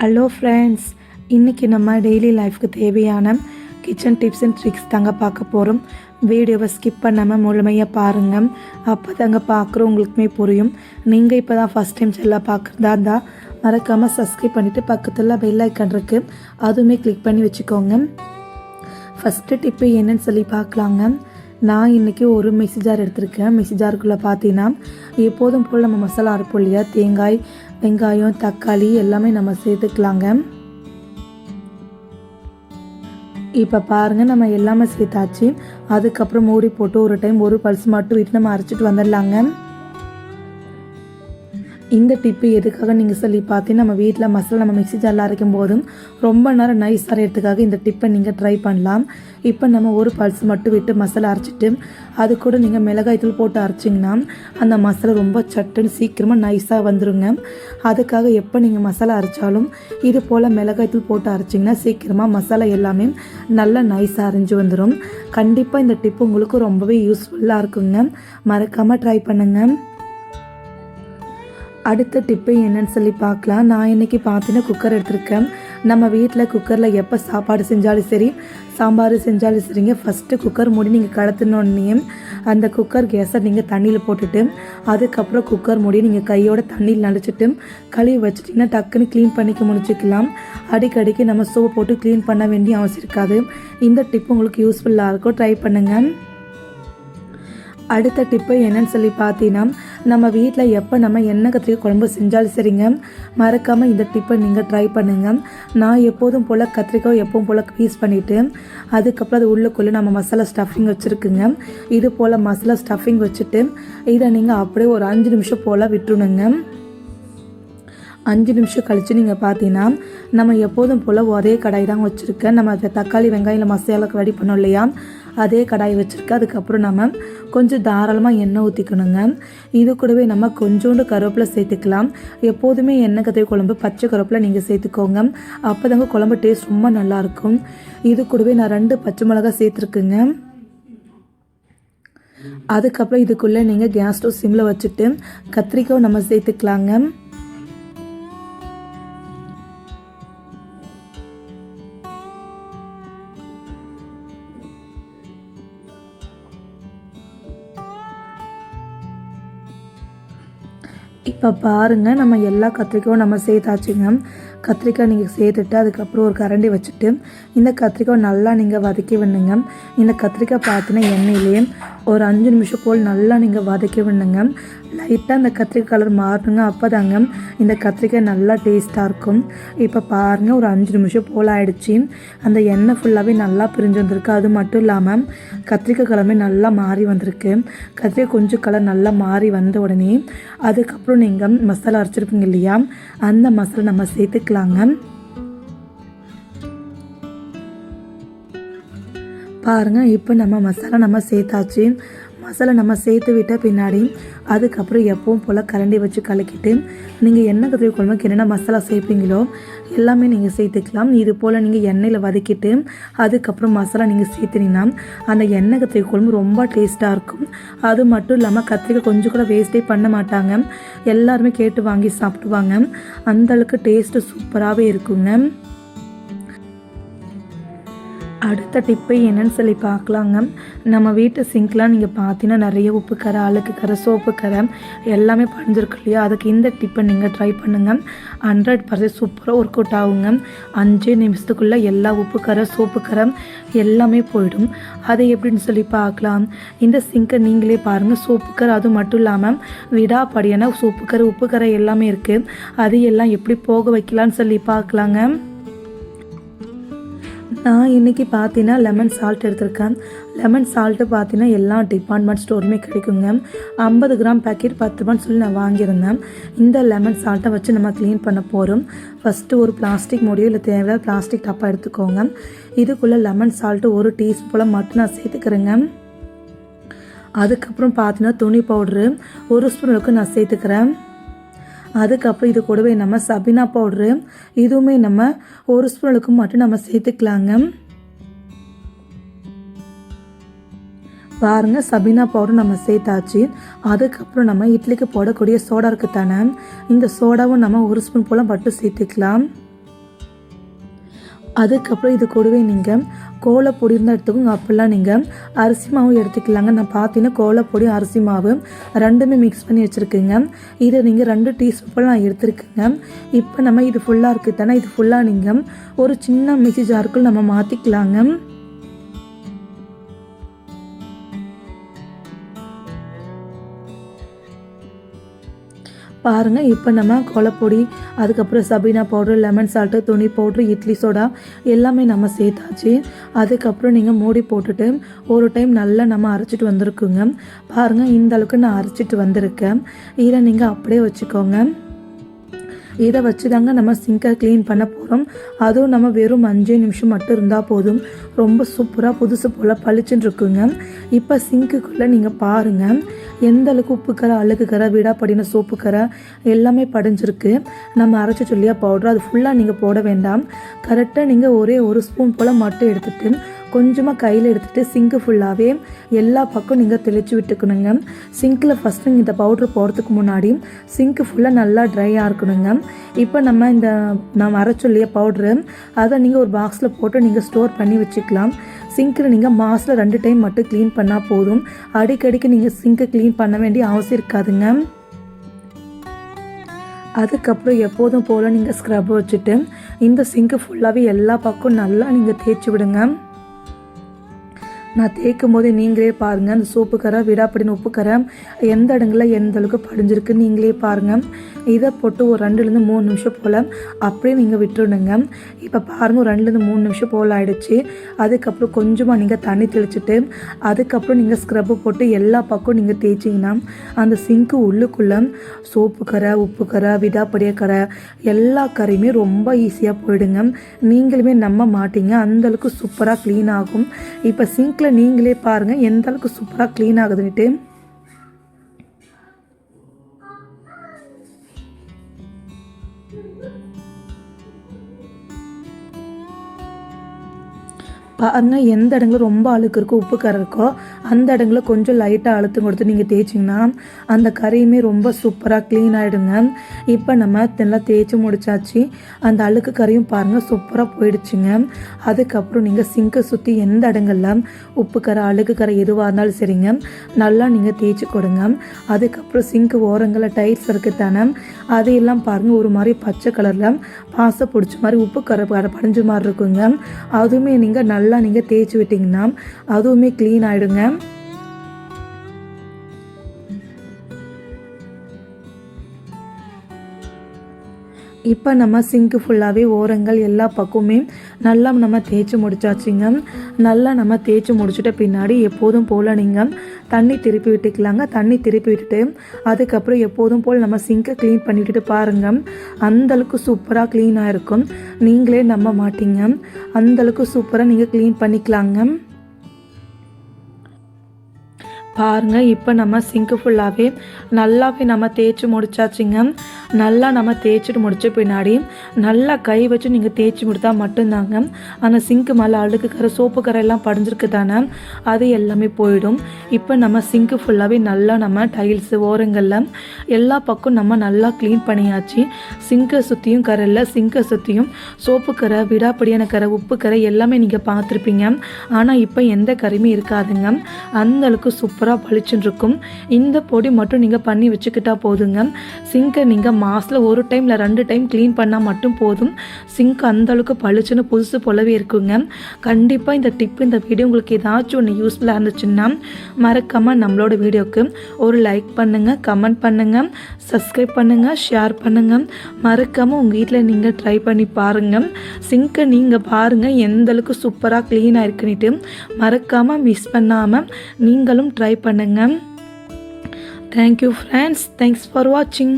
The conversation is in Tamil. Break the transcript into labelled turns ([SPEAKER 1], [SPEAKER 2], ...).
[SPEAKER 1] ஹலோ ஃப்ரெண்ட்ஸ் இன்றைக்கி நம்ம டெய்லி லைஃப்க்கு தேவையான கிச்சன் டிப்ஸ் அண்ட் ட்ரிக்ஸ் தாங்க பார்க்க போகிறோம் வீடியோவை ஸ்கிப் பண்ணாமல் முழுமையாக பாருங்கள் அப்போ தாங்க பார்க்குறவங்களுக்குமே புரியும். நீங்கள் இப்போ தான் ஃபஸ்ட் டைம் செல்ல பார்க்குறதா இருந்தால் மறக்காமல் சப்ஸ்கிரைப் பண்ணிவிட்டு பக்கத்தில் பெல் ஐக்கன் இருக்குது அதுவுமே கிளிக் பண்ணி வச்சுக்கோங்க. ஃபஸ்ட்டு டிப்பு என்னன்னு சொல்லி பார்க்கலாங்க. நான் இன்றைக்கி ஒரு மெசேஜார் ஜார் எடுத்திருக்கேன். மிக்ஸி ஜாருக்குள்ளே பார்த்தீங்கன்னா எப்போதும் போல் நம்ம மசாலா அரைப்போம் இல்லையா? தேங்காய் வெங்காயம் தக்காளி எல்லாமே நம்ம சேர்த்துக்கலாங்க. இப்போ பாருங்கள் நம்ம எல்லாமே சேர்த்தாச்சு. அதுக்கப்புறம் மூடி போட்டு ஒரு டைம் ஒரு பல்ஸ் மட்டும் விட்டு நம்ம அரைச்சிட்டு வந்துடலாங்க. இந்த டிப்பு எதுக்காக நீங்கள் சொல்லி பார்த்தீங்கன்னா நம்ம வீட்டில் மசாலா நம்ம மிக்ஸி ஜாரில் அரைக்கும் போதும் ரொம்ப நேரம் நைஸ் அரைகிறதுக்காக இந்த டிப்பை நீங்கள் ட்ரை பண்ணலாம். இப்போ நம்ம ஒரு பல்ஸ் மட்டும் விட்டு மசாலா அரைச்சிட்டு அது கூட நீங்கள் மிளகாய் தூள் போட்டு அரைச்சிங்கன்னா அந்த மசாலா ரொம்ப சட்டுன்னு சீக்கிரமாக நைஸாக வந்துடுங்க அதுக்காக எப்போ நீங்கள் மசாலா அரைச்சாலும் இது போல் மிளகாய் தூள் போட்டு அரைச்சிங்கன்னா சீக்கிரமாக மசாலா எல்லாமே நல்லா நைஸாக அரைஞ்சு வந்துடும் கண்டிப்பாக இந்த டிப்பு உங்களுக்கு ரொம்பவே யூஸ்ஃபுல்லாக இருக்குங்க. மறக்காமல் ட்ரை பண்ணுங்கள் அடுத்த டிப்பு என்னன்னு சொல்லி பார்க்கலாம். நான் இன்றைக்கி பார்த்தீங்கன்னா குக்கர் எடுத்திருக்கேன். நம்ம வீட்டில் குக்கரில் எப்போ சாப்பாடு செஞ்சாலும் சரி சாம்பார் செஞ்சாலும் சரிங்க. ஃபஸ்ட்டு குக்கர் மூடி நீங்கள் கலத்தினோடனே அந்த குக்கர் கேஸை நீங்கள் தண்ணியில் போட்டுட்டு அதுக்கப்புறம் குக்கர் மூடி நீங்கள் கையோட தண்ணியில் நடிச்சிட்டு கழுவி வச்சுட்டிங்கன்னா டக்குன்னு க்ளீன் பண்ணிக்க முடிச்சுக்கலாம் அடிக்கடிக்கு நம்ம சோப் போட்டு க்ளீன் பண்ண வேண்டிய அவசியம் இருக்காது. இந்த டிப் உங்களுக்கு யூஸ்ஃபுல்லாக இருக்கும். ட்ரை பண்ணுங்கள் அடுத்த டிப்பு என்னன்னு சொல்லி பார்த்தீங்கன்னா நம்ம வீட்டில் எப்போ நம்ம எண்ணெய் கத்திரிக்காய் குழம்பு செஞ்சாலும் சரிங்க. மறக்காமல் இந்த டிப்பை நீங்கள் ட்ரை பண்ணுங்கள் நான் எப்போதும் போல் கத்திரிக்காய் எப்பவும் போல் பீஸ் பண்ணிவிட்டு அதுக்கப்புறம் அது உள்ளுக்குள்ளே நம்ம மசாலா ஸ்டஃபிங் வச்சுருக்குங்க. இது போல் மசாலா ஸ்டஃபிங் வச்சுட்டு இதை நீங்கள் அப்படியே ஒரு அஞ்சு நிமிஷம் போல் விட்டுருணுங்க. அஞ்சு நிமிஷம் கழித்து நீங்கள் பார்த்தீங்கன்னா நம்ம எப்போதும் போல் ஒரே கடாய் தான் வச்சுருக்கேன். நம்ம அதை தக்காளி வெங்காயம் மசாலாவுக்கு ரெடி பண்ணோம் இல்லையா? அதே கடாய் வச்சுருக்கேன் அதுக்கப்புறம் நம்ம கொஞ்சம் தாராளமாக எண்ணெய் ஊற்றிக்கணுங்க இது கூடவே நம்ம கொஞ்சோண்டு கருவேப்பிலை சேர்த்துக்கலாம். எப்போதுமே எண்ணெய் கத்திரி குழம்பு பச்சை கருவேப்பிலை நீங்கள் சேர்த்துக்கோங்க. அப்போ தாங்க குழம்பு டேஸ்ட் ரொம்ப நல்லாயிருக்கும் இது கூடவே நான் ரெண்டு பச்சை மிளகாய் சேர்த்துருக்குங்க. அதுக்கப்புறம் இதுக்குள்ளே நீங்கள் கேஸ் ஸ்டவ் சிம்மில் வச்சுட்டு கத்திரிக்காய் நம்ம சேர்த்துக்கலாங்க. இப்போ பாருங்கள் நம்ம எல்லா கத்திரிக்காயும் நம்ம சேர்த்தாச்சுங்க. கத்திரிக்காய் நீங்கள் சேர்த்துட்டு அதுக்கப்புறம் ஒரு கரண்டி வச்சுட்டு இந்த கத்திரிக்காய் நல்லா நீங்கள் வதக்கி விடணுங்க. இந்த கத்திரிக்காய் பார்த்தீங்கன்னா எண்ணெயிலேயே ஒரு அஞ்சு நிமிஷம் போல் நல்லா நீங்கள் வதக்கி விடணுங்க. லைட்டாக அந்த கத்திரிக்காய் கலர் மாறணுங்க அப்போ தாங்க இந்த கத்திரிக்காய் நல்லா டேஸ்ட்டாக இருக்கும். இப்போ பாருங்கள் ஒரு அஞ்சு நிமிஷம் போல் ஆகிடுச்சி அந்த எண்ணெய் ஃபுல்லாகவே நல்லா பிரிஞ்சு வந்திருக்கு. அது மட்டும் இல்லாமல் கத்திரிக்காய் கலருமே நல்லா மாறி வந்திருக்கு. கத்திரிக்காய் கொஞ்சம் கலர் நல்லா மாறி வந்த உடனே அதுக்கப்புறம் நீங்கள் மசாலா அரைச்சிருப்பீங்க இல்லையா? அந்த மசாலா நம்ம சேர்த்துக்கலாங்க. பாருங்கள் இப்போ நம்ம மசாலா நம்ம சேர்த்தாச்சு. மசாலா நம்ம சேர்த்து விட்ட பின்னாடி அதுக்கப்புறம் எப்பவும் போல் கரண்டி வச்சு கலக்கிட்டு நீங்கள் எண்ணெய் கத்திரி குழம்புக்கு என்னென்ன மசாலா சேர்ப்பீங்களோ எல்லாமே நீங்கள் சேர்த்துக்கலாம். இது போல் நீங்கள் எண்ணெயில் வதக்கிட்டு அதுக்கப்புறம் மசாலா நீங்கள் சேர்த்துனீங்கன்னா அந்த எண்ணெய் கத்திரி குழம்பு ரொம்ப டேஸ்ட்டாக இருக்கும். அது மட்டும் இல்லாமல் கத்திரிக்காய் கொஞ்சம் கூட வேஸ்ட்டே பண்ண மாட்டாங்க. எல்லாருமே கேட்டு வாங்கி சாப்பிடுவாங்க அந்தளவுக்கு டேஸ்ட்டு சூப்பராகவே இருக்குங்க. அடுத்த டிப்பு என்னன்னு சொல்லி பார்க்கலாங்க. நம்ம வீட்டு சிங்க்லாம் நீங்கள் பார்த்தீங்கன்னா நிறைய உப்பு கரை அழுக்கு கரை சோப்பு கரை எல்லாமே படிஞ்சிருக்கு இல்லையா? அதுக்கு இந்த டிப்பை நீங்கள் ட்ரை பண்ணுங்கள் ஹண்ட்ரட் பர்சன்ட் சூப்பராக ஒர்க் அவுட் ஆகுங்க. அஞ்சே நிமிஷத்துக்குள்ளே எல்லா உப்பு கரை சோப்பு கரை எல்லாமே போயிடும். அதை எப்படின்னு சொல்லி பார்க்கலாம். இந்த சிங்கை நீங்களே பாருங்கள் சோப்பு கரை அது மட்டும் இல்லாமல் விடாப்படியான சோப்பு கரை உப்பு கரை எல்லாமே இருக்குது அது எல்லாம் எப்படி போக வைக்கலான்னு சொல்லி பார்க்கலாங்க. நான் இன்றைக்கி பார்த்தீங்கன்னா லெமன் சால்ட் எடுத்திருக்கேன். லெமன் சால்ட்டு பார்த்தீங்கன்னா எல்லா டிபார்ட்மெண்ட் ஸ்டோருமே கிடைக்குங்க. ஐம்பது கிராம் பேக்கெட் பத்து ரூபான்னு சொல்லி நான் வாங்கியிருந்தேன். இந்த லெமன் சால்ட்டை வச்சு நம்ம க்ளீன் பண்ண போகிறோம் ஃபஸ்ட்டு ஒரு பிளாஸ்டிக் முடியோ இல்லை தேவையான பிளாஸ்டிக் டப்பா எடுத்துக்கோங்க. இதுக்குள்ளே லெமன் சால்ட்டு ஒரு டீஸ்பூன் மட்டும் நான் சேர்த்துக்கிறேங்க. அதுக்கப்புறம் பார்த்தீங்கன்னா துணி பவுட்ரு ஒரு ஸ்பூன் அளவுக்கு நான் சேர்த்துக்கிறேன். அதுக்கப்புறம் இது கூடவே நம்ம சபினா பவுட்ரு இதுவுமே நம்ம ஒரு ஸ்பூன் அளவுக்கு மட்டும் நம்ம சேர்த்துக்கலாங்க. பாருங்கள் சபினா பவுடர் நம்ம சேர்த்தாச்சு. அதுக்கப்புறம் நம்ம இட்லிக்கு போடக்கூடிய சோடா இருக்குது தானே இந்த சோடாவும் நம்ம ஒரு ஸ்பூன் போல் மட்டும் சேர்த்துக்கலாம். அதுக்கப்புறம் இது கூடவே நீங்கள் கோலப்பொடி இருந்தால் எடுத்துக்கோங்க. அப்படிலாம் நீங்கள் அரிசி மாவு எடுத்துக்கலாங்க. நான் பார்த்தீங்கன்னா கோலப்பொடி அரிசி மாவு ரெண்டுமே மிக்ஸ் பண்ணி வச்சுருக்கேங்க. இதை நீங்கள் ரெண்டு டீஸ்பூன் நான் எடுத்துருக்கேங்க. இப்போ நம்ம இது ஃபுல்லாக இருக்குது தானே இது ஃபுல்லாக நீங்கள் ஒரு சின்ன மிக்சி ஜாருக்குள் நம்ம மாற்றிக்கலாங்க பாருங்கள் இப்போ நம்ம குழப்பொடி அதுக்கப்புறம் சபீனா பவுட்ரு லெமன் சால்ட்டு துணி பவுட்ரு இட்லி சோடா எல்லாமே நம்ம சேர்த்தாச்சு. அதுக்கப்புறம் நீங்கள் மூடி போட்டுட்டு ஒரு டைம் நல்லா நம்ம அரைச்சிட்டு வந்திருக்குங்க. பாருங்கள் இந்த அளவுக்கு நான் அரைச்சிட்டு வந்திருக்கேன். இதை நீங்கள் அப்படியே வச்சுக்கோங்க. இதை வச்சு தாங்க நம்ம சிங்கை க்ளீன் பண்ண போகிறோம் அதுவும் நம்ம வெறும் அஞ்சே நிமிஷம் மட்டும் இருந்தால் போதும். ரொம்ப சூப்பராக புதுசு போல் பளிச்சுன்னு இருக்குங்க இப்போ சிங்க்குக்குள்ளே நீங்கள் பாருங்கள் எந்த அளவுக்கு உப்பு கரை அழுக்கு கரை விடாப்படின சோப்பு கரை எல்லாமே படிஞ்சிருக்கு. நம்ம அரைச்சி சொல்லியா பவுடர் அது ஃபுல்லாக நீங்கள் போட வேண்டாம். கரெக்டாக நீங்கள் ஒரே ஒரு ஸ்பூன் போல் மட்டும் எடுத்துகிட்டு கொஞ்சமாக கையில் எடுத்துகிட்டு சிங்க்கு ஃபுல்லாகவே எல்லா பக்கம் நீங்கள் தெளித்து விட்டுக்கணுங்க. சிங்க்கில் ஃபஸ்ட்டு இந்த பவுட்ரு போடுறதுக்கு முன்னாடி சிங்க்கு ஃபுல்லாக நல்லா ட்ரையாக இருக்கணுங்க. இப்போ நம்ம இந்த நான் அரைச்சொல்லிய பவுட்ரு அதை நீங்கள் ஒரு பாக்ஸில் போட்டு நீங்கள் ஸ்டோர் பண்ணி வச்சுக்கலாம். சிங்க்கில் நீங்கள் மாதத்தில் ரெண்டு டைம் மட்டும் க்ளீன் பண்ணால் போதும். அடிக்கடிக்கு நீங்கள் சிங்க்கை க்ளீன் பண்ண வேண்டிய அவசியம் இருக்காதுங்க. அதுக்கப்புறம் எப்போதும் போல் நீங்கள் ஸ்க்ரப் வச்சுட்டு இந்த சிங்க்கு ஃபுல்லாகவே எல்லா பக்கம் நல்லா நீங்கள் தேய்ச்சி விடுங்க. நான் தேய்க்கும் போது நீங்களே பாருங்கள் அந்த சோப்பு கரை விடாப்படின்னு உப்பு கரை எந்த இடங்களில் எந்த அளவுக்கு படிஞ்சிருக்கு நீங்களே பாருங்கள் இதை போட்டு ஒரு ரெண்டுலேருந்து மூணு நிமிஷம் போல் அப்படியே நீங்கள் விட்டுருணுங்க இப்போ பாருங்கள் ஒரு ரெண்டுலேருந்து மூணு நிமிஷம் போல் ஆகிடுச்சு அதுக்கப்புறம் கொஞ்சமாக நீங்கள் தண்ணி தெளிச்சுட்டு அதுக்கப்புறம் நீங்கள் ஸ்க்ரப்பு போட்டு எல்லா பக்கம் நீங்கள் தேய்ச்சிங்கன்னா அந்த சிங்க்கு உள்ளுக்குள்ளே சோப்பு கரை உப்பு கரை விடாப்படிய கரை எல்லா கரையுமே ரொம்ப ஈஸியாக போயிடுங்க. நீங்களுமே நம்ப மாட்டீங்க. அந்தளவுக்கு சூப்பராக க்ளீன் ஆகும். இப்போ சிங்க்கில் நீங்களே பாருங்கள் எந்த அளவுக்கு சூப்பராக க்ளீன் ஆகுதுன்னுட்டு. பாருங்க எந்த இடங்களில் ரொம்ப அழுக்கு இருக்கோ உப்பு கரை இருக்கோ அந்த இடங்களில் கொஞ்சம் லைட்டாக அழுத்தம் கொடுத்து நீங்கள் தேய்ச்சிங்கன்னா அந்த கரையுமே ரொம்ப சூப்பராக க்ளீன் ஆகிடுங்க இப்போ நம்ம நல்லா தேய்ச்சி முடிச்சாச்சு. அந்த அழுக்கு கரையும் பாருங்கள் சூப்பராக போயிடுச்சுங்க. அதுக்கப்புறம் நீங்கள் சிங்கை சுற்றி எந்த இடங்களில் உப்பு கரை அழுக்கு கரை எதுவாக இருந்தாலும் சரிங்க. நல்லா நீங்கள் தேய்ச்சி கொடுங்க. அதுக்கப்புறம் சிங்க்கு ஓரங்களில் டைல்ஸ் இருக்குத்தானே அதையெல்லாம் பாருங்கள் ஒரு மாதிரி பச்சை கலரில் பாசை பிடிச்ச மாதிரி உப்பு கரை படைஞ்ச மாதிரி இருக்குங்க. அதுவுமே நீங்கள் நல்லா நல்லா நீங்கள் தேய்ச்சி விட்டிங்கன்னா அதுவுமே க்ளீன் ஆகிடுங்க இப்போ நம்ம சிங்க்கு ஃபுல்லாகவே ஓரங்கள் எல்லா பக்கமுமே நல்லா நம்ம தேய்ச்சி முடிச்சாச்சுங்க. நல்லா நம்ம தேய்ச்சி முடிச்சுட்ட பின்னாடி எப்போதும் போல் நீங்கள் தண்ணி திருப்பி விட்டுக்கலாங்க. தண்ணி திருப்பி விட்டுட்டு அதுக்கப்புறம் எப்போதும் போல் நம்ம சிங்கை க்ளீன் பண்ணி விட்டுட்டு பாருங்கள் அந்தளவுக்கு சூப்பராக க்ளீனாக இருக்கும். நீங்களே நம்ப மாட்டீங்க. அந்தளவுக்கு சூப்பராக நீங்கள் க்ளீன் பண்ணிக்கலாங்க. பாருங்கள் இப்போ நம்ம சிங்க்கு ஃபுல்லாகவே நல்லாவே நம்ம தேய்ச்சி முடிச்சாச்சுங்க. நல்லா நம்ம தேய்ச்சிட்டு முடித்த பின்னாடி நல்லா கை வச்சு நீங்கள் தேய்ச்சி முடித்தா மட்டும்தாங்க. அந்த சிங்க்கு மேலே அழுக்கு கரை சோப்பு கரை எல்லாம் படிஞ்சிருக்கு தானே? அது எல்லாமே போயிடும். இப்போ நம்ம சிங்க்கு ஃபுல்லாகவே நல்லா நம்ம டைல்ஸு ஓரங்களில் எல்லா பக்கம் நம்ம நல்லா க்ளீன் பண்ணியாச்சு. சிங்கை சுற்றியும் கரை இல்லை சிங்கை சுற்றியும் சோப்பு கரை விடாப்படியான கரை உப்பு கரை எல்லாமே நீங்கள் பார்த்துருப்பீங்க. ஆனால் இப்போ எந்த கரையுமே இருக்காதுங்க. அந்தளவுக்கு சூப்பராக பளிச்சுன்னு இருக்கும் இந்த பொடி மட்டும் நீங்கள் பண்ணி வச்சுக்கிட்டா போதுங்க. சிங்கை நீங்கள் மாதத்தில் ஒரு டைமில் ரெண்டு டைம் க்ளீன் பண்ணால் மட்டும் போதும். சிங்க் அந்தளவுக்கு பளிச்சுன்னு புதுசு போலவே இருக்குங்க. கண்டிப்பாக இந்த டிப் இந்த வீடியோ உங்களுக்கு ஏதாச்சும் ஒன்று யூஸ்ஃபுல்லாக இருந்துச்சுன்னா மறக்காமல் நம்மளோட வீடியோக்கு ஒரு லைக் பண்ணுங்கள் கமெண்ட் பண்ணுங்கள் சப்ஸ்கிரைப் பண்ணுங்கள் ஷேர் பண்ணுங்கள் மறக்காமல் உங்கள் வீட்டில் நீங்கள் ட்ரை பண்ணி பாருங்கள் சிங்கை நீங்கள் பாருங்கள் எந்தளவுக்கு சூப்பராக க்ளீனாக இருக்குன்னுட்டு. மறக்காமல் மிஸ் பண்ணாமல் நீங்களும் ட்ரை பண்ணுங்கள் தேங்க்யூ ஃப்ரெண்ட்ஸ் தேங்க்ஸ் ஃபார் வாட்சிங்